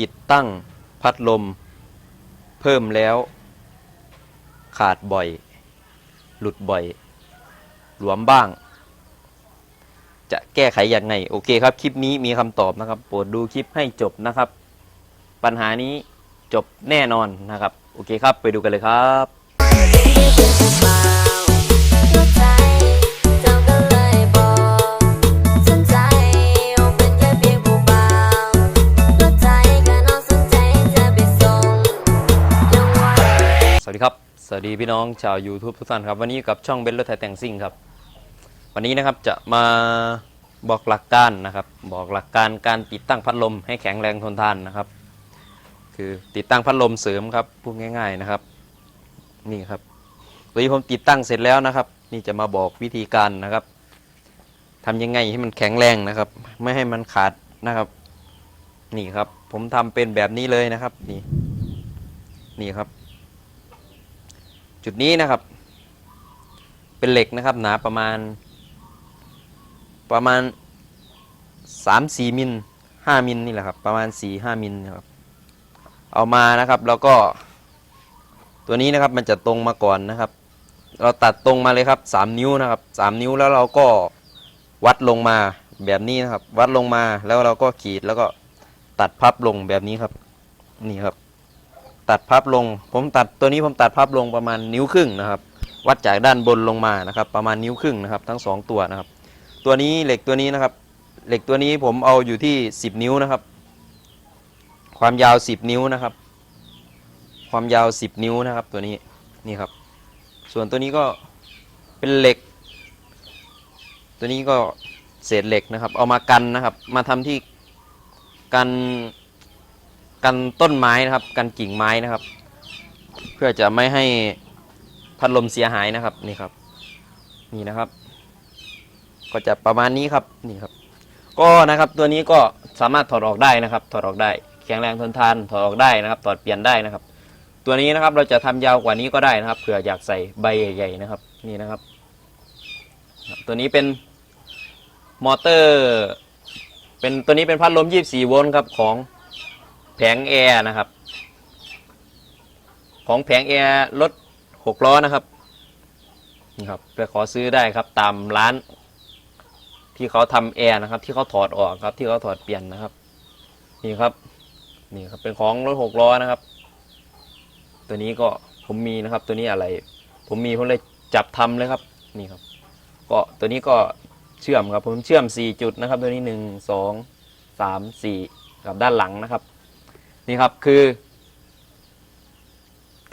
ติดตั้งพัดลม เพิ่มแล้ว ขาดบ่อย หลุดบ่อย หลวมบ้าง จะแก้ไขอย่างไง โอเคครับ คลิปนี้มีคำตอบนะครับ โปรดดูคลิปให้จบนะครับ ปัญหานี้จบแน่นอนนะครับ โอเคครับ ไปดูกันเลยครับ สวัสดีพี่น้องชาว YouTube ทุกท่านครับ วันนี้กับช่องเบนรถไทยแต่งซิ่งครับ วันนี้นะครับจะมาบอกหลักการนะครับ บอกหลักการการติดตั้งพัดลมให้แข็งแรงทนทานนะครับ คือติดตั้งพัดลมเสริมครับพูดง่าย ๆนะครับ นี่ครับวันนี้ผมติดตั้งเสร็จแล้วนะครับ นี่จะมาบอกวิธีการนะครับทำยังไงให้มันแข็งแรงนะครับ ไม่ให้มันขาดนะครับ นี่ครับ ผมทำเป็นแบบนี้เลยนะครับ นี่ นี่ครับ จุดนี้นะครับ เป็นเหล็กนะครับหนาประมาณ ประมาณสามสี่มิลห้ามิลนี่แหละครับ ประมาณสี่ห้ามิลนะครับ เอามานะครับแล้วก็ ตัวนี้นะครับมันจะตรงมาก่อนนะครับ เราตัดตรงมาเลยครับสามนิ้วนะครับสามนิ้วแล้วเราก็วัดลงมาแบบนี้นะครับ วัดลงมาแล้วเราก็ขีดแล้วก็ตัดพับลงแบบนี้ครับ นี่ครับ ตัดพับลง ผมตัดตัวนี้ผมตัดพับลงประมาณนิ้วครึ่งนะครับ วัดจากด้านบนลงมานะครับ ประมาณนิ้วครึ่งนะครับ ทั้งสองตัวนะครับ ตัวนี้เหล็กตัวนี้นะครับ เหล็กตัวนี้ผมเอาอยู่ที่ 10 นิ้วนะครับ ความยาว 10 นิ้วนะครับ ความยาว 10 นิ้วนะครับ ตัวนี้นี่ครับ ส่วนตัวนี้ก็เป็นเหล็ก ตัวนี้ก็เศษเหล็กนะครับ เอามากันนะครับ มาทำที่กัน กันต้นไม้นะครับ กันกิ่งไม้นะครับ เพื่อจะไม่ให้พัดลมเสียหายนะครับนี่ครับ นี่นะครับ ก็จะประมาณนี้ครับนี่ครับ ก็นะครับตัวนี้ก็สามารถถอดออกได้นะครับ ถอดออกได้ แข็งแรงทนทานถอดออกได้นะครับ ถอดเปลี่ยนได้นะครับ ตัวนี้นะครับเราจะทำยาวกว่านี้ก็ได้นะครับเผื่ออยากใส่ใบใหญ่ ๆนะครับ นี่นะครับครับตัวนี้เป็นมอเตอร์ เป็นตัวนี้เป็นพัดลม 24 โวลต์ครับของ แผงแอร์นะครับ ของแผงแอร์รถหกล้อนะครับนี่ครับไปขอซื้อได้ครับตามร้าน ที่เขาทำแอร์นะครับ ที่เขาถอดออกครับ ที่เขาถอดเปลี่ยนนะครับ นี่ครับ นี่ครับ เป็นของรถหกล้อนะครับ ตัวนี้ก็ผมมีนะครับ ตัวนี้อะไร ผมมีผมเลยจับทำเลยครับ นี่ครับ ก็ตัวนี้ก็เชื่อมครับ ผมเชื่อม 4 จุดนะครับ ตัวนี้ 1 2 3 4กับด้านหลังนะครับ นี่ครับคือ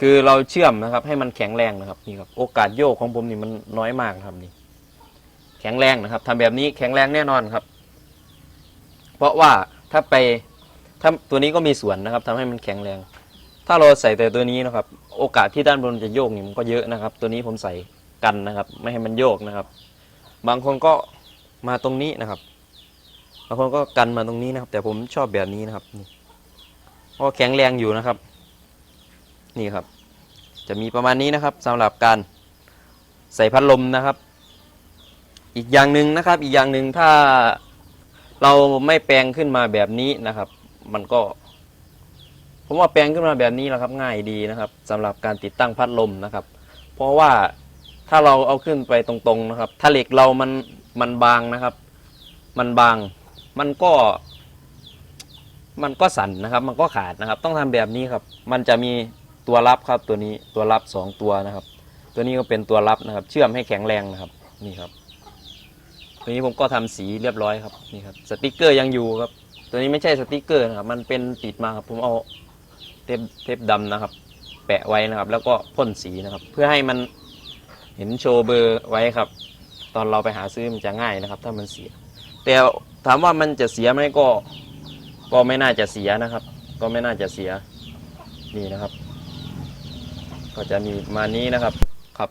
คือเราเชื่อมนะครับ ให้มันแข็งแรงนะครับนี่ครับ โอกาสโยกของผมนี่มันน้อยมากนะครับนี่ แข็งแรงนะครับทำแบบนี้แข็งแรงแน่นอนครับ เพราะว่าถ้าไปถ้าตัวนี้ก็มีส่วนนะครับทำให้มันแข็งแรง ถ้าเราใส่แต่ตัวนี้นะครับ โอกาสที่ด้านบนจะโยกนี่มันก็เยอะนะครับ ตัวนี้ผมใส่กันนะครับ ไม่ให้มันโยกนะครับ บางคนก็มาตรงนี้นะครับ บางคนก็กันมาตรงนี้นะครับ แต่ผมชอบแบบนี้นะครับนี่ ก็แข็งแรงอยู่นะครับ นี่ครับ จะมีประมาณนี้นะครับสำหรับการใส่พัดลมนะครับ อีกอย่างหนึ่งนะครับ อีกอย่างหนึ่งถ้าเราไม่แปลงขึ้นมาแบบนี้นะครับ มันก็ ผมว่าแปลงขึ้นมาแบบนี้แหละครับ ง่ายดีนะครับสำหรับการติดตั้งพัดลมนะครับ เพราะว่าถ้าเราเอาขึ้นไปตรงๆนะครับ ถ้าเหล็กเรามันมันบางนะครับ มันบาง มันก็ มันก็สั่นนะครับ มันก็ขาดนะครับ ต้องทำแบบนี้ครับ มันจะมีตัวรับครับตัวนี้ตัวรับสองตัวนะครับ ตัวนี้ก็เป็นตัวรับนะครับ เชื่อมให้แข็งแรงนะครับนี่ครับ ตัวนี้ผมก็ทำสีเรียบร้อยครับนี่ครับสติกเกอร์ยังอยู่ครับ ตัวนี้ไม่ใช่สติกเกอร์นะครับ มันเป็นติดมาครับ ผมเอาเทปเทปดำนะครับ แปะไว้นะครับ แล้วก็พ่นสีนะครับ เพื่อให้มันเห็นโชว์เบอร์ไว้ครับ ตอนเราไปหาซื้อมันจะง่ายนะครับ ถ้ามันเสีย แต่ถามว่ามันจะเสียไหมก็ ก็ไม่น่าจะเสียนะครับ ก็ไม่น่าจะเสียนี่นะครับ ก็จะมีมานี้นะครับครับ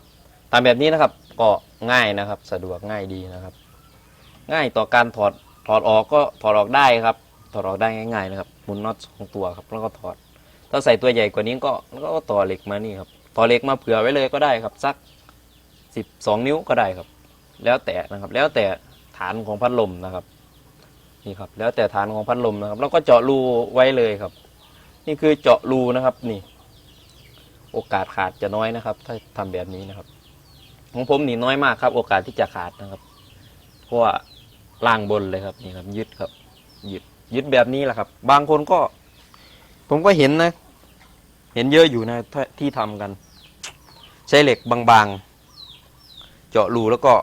ทำแบบนี้นะครับก็ง่ายนะครับ สะดวกง่ายดีนะครับ ง่ายต่อการถอดถอดออกก็ถอดออกได้ครับ ถอดออกได้ง่ายๆนะครับหมุนน็อตสองตัวครับแล้วก็ถอด ถ้าใส่ตัวใหญ่กว่านี้ก็แล้วก็ต่อเหล็กมานี่ครับต่อเหล็กมาเผื่อไว้เลยก็ได้ครับสักสิบสองนิ้วก็ได้ครับ แล้วแต่นะครับ แล้วแต่ฐานของพัดลมนะครับ นี่ครับ แล้วแต่ฐานของพัดลมนะครับ แล้วก็เจาะรูไว้เลยครับ นี่คือเจาะรูนะครับนี่ โอกาสขาดจะน้อยนะครับ ถ้าทำแบบนี้นะครับ ของผมนี่น้อยมากครับ โอกาสที่จะขาดนะครับ เพราะว่าล่างบนเลยครับนี่ครับ ยึดครับ ยึดยึดแบบนี้แหละครับ บางคนก็ ผมก็เห็นนะ เห็นเยอะอยู่นะที่ที่ทำกัน ใช้เหล็กบางๆ เจาะรูแล้วก็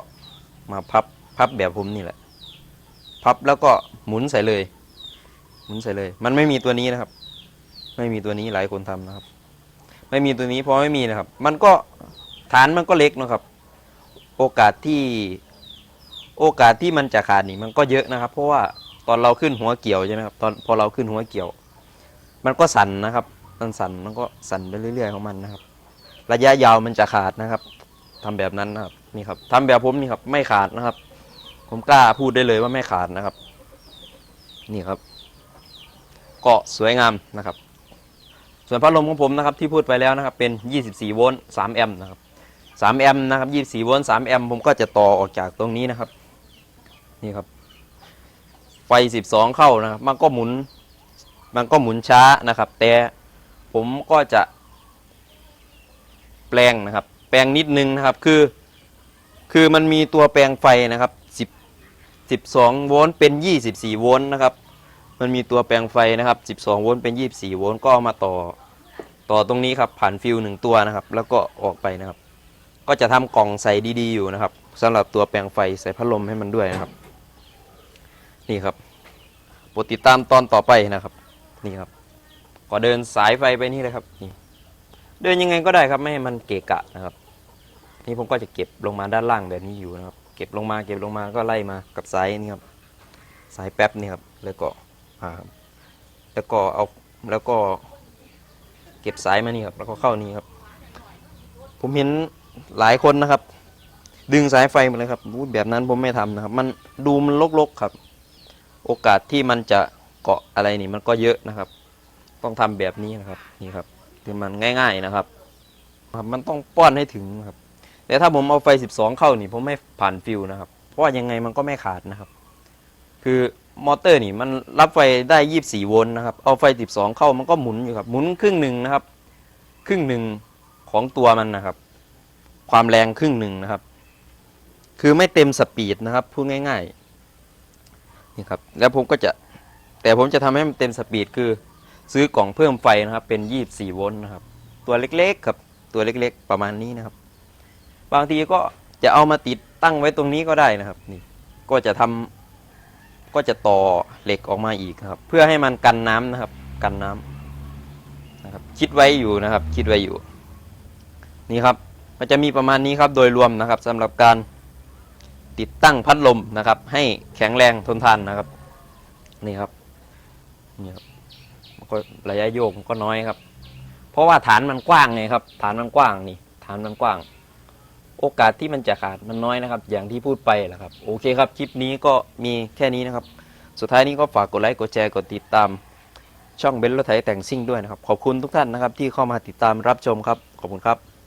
มาพับพับแบบผมนี่แหละ พับแล้วก็หมุนใส่เลย หมุนใส่เลย มันไม่มีตัวนี้นะครับ ไม่มีตัวนี้หลายคนทำนะครับ ไม่มีตัวนี้เพราะไม่มีนะครับ มันก็ฐานมันก็เล็กนะครับ โอกาสที่โอกาสที่มันจะขาดนี่มันก็เยอะนะครับ เพราะว่าตอนเราขึ้นหัวเกี่ยวใช่ไหมครับตอนพอเราขึ้นหัวเกี่ยว มันก็สั่นนะครับมันสั่นมันก็สั่นไปเรื่อยๆของมันนะครับ ระยะยาวมันจะขาดนะครับทำแบบนั้นนะครับนี่ครับทำแบบผมนี่ครับไม่ขาดนะครับ ผมกล้าพูดได้เลยว่าไม่ขาดนะครับ นี่ครับ เก็สวยงามนะครับ ส่วนพัดลมของผมนะครับที่พูดไปแล้วนะครับ เป็น 24 โวลต์3แอมป์นะครับ3แอมป์นะครับ24 โวลต์3แอมป์ผมก็จะต่อออกจากตรงนี้นะครับ นี่ครับ ไฟ 12 เข้านะครับ มันก็หมุน มันก็หมุนช้านะครับ แต่ผมก็จะ แปลงนะครับ แปลงนิดนึงนะครับ คือ คือมันมีตัวแปลงไฟนะครับ 12 โวลต์เป็น 24 โวลต์นะครับ มันมีตัวแปลงไฟนะครับ 12 โวลต์เป็น 24 โวลต์ก็เอามาต่อ ต่อตรงนี้ครับผ่านฟิวหนึ่งตัวนะครับ แล้วก็ออกไปนะครับ ก็จะทำกล่องใส่ดีๆอยู่นะครับสำหรับตัวแปลงไฟใส่พัดลมให้มันด้วยนะครับ นี่ครับโปรดติดตามตอนต่อไปนะครับ นี่ครับ ก็เดินสายไฟไปนี่เลยครับนี่เดินยังไงก็ได้ครับไม่ให้มันเกะกะนะครับ นี่ผมก็จะเก็บลงมาด้านล่างแบบนี้อยู่นะครับ เก็บลงมาเก็บลงมาก็ไล่มากับสายนี่ครับสายแป๊บนี่ครับแล้วก็อ่าครับแล้วก็เอาแล้วก็ เก็บสายมานี่ครับ แล้วก็เข้านี่ครับ ผมเห็นหลายคนนะครับ ดึงสายไฟมาเลยครับแบบนั้นผมไม่ทำนะครับ มันดูมันลกๆครับ โอกาสที่มันจะเกาะอะไรนี่มันก็เยอะนะครับ ต้องทำแบบนี้นะครับนี่ครับคือมันง่าย ๆนะครับ ครับมันต้องป้อนให้ถึงครับ แต่ถ้าผมเอาไฟ 12 เข้านี่ผมไม่ผ่านฟิวนะครับ เพราะว่ายังไงมันก็ไม่ขาดนะครับ คือมอเตอร์นี่มันรับไฟได้ 24 โวลต์นะครับ เอาไฟ 12 เข้ามันก็หมุนอยู่ครับ หมุนครึ่งหนึ่งนะครับ ครึ่งหนึ่งของตัวมันนะครับ ความแรงครึ่งหนึ่งนะครับ คือไม่เต็มสปีดนะครับ พูดง่ายๆ นี่ครับ แล้วผมก็จะ แต่ผมจะทำให้มันเต็มสปีดคือ ซื้อกล่องเพิ่มไฟนะครับ เป็น 24 โวลต์นะครับ ตัวเล็กๆครับ ตัวเล็กๆ ประมาณนี้นะครับ บางทีก็จะเอามาติดตั้งไว้ตรงนี้ก็ได้นะครับนี่ก็จะทำก็จะต่อเหล็กออกมาอีกครับ เพื่อให้มันกันน้ำนะครับ กันน้ำนะครับ คิดไว้อยู่นะครับ คิดไว้อยู่ นี่ครับ มันจะมีประมาณนี้ครับโดยรวมนะครับสำหรับการติดตั้งพัดลมนะครับ ให้แข็งแรงทนทานนะครับ นี่ครับนี่ครับมันก็ระยะโยกมันก็น้อยครับ เพราะว่าฐานมันกว้างไงครับ ฐานมันกว้างนี่ ฐานมันกว้าง โอกาสที่มันจะขาดมันน้อยนะครับ อย่างที่พูดไปแหละครับ โอเคครับ คลิปนี้ก็มีแค่นี้นะครับ สุดท้ายนี้ก็ฝากกดไลค์ กดแชร์ กดติดตาม ช่องเบนซ์รถไถแต่งซิ่งด้วยนะครับ ขอบคุณทุกท่านนะครับ ที่เข้ามาติดตามรับชมครับ ขอบคุณครับ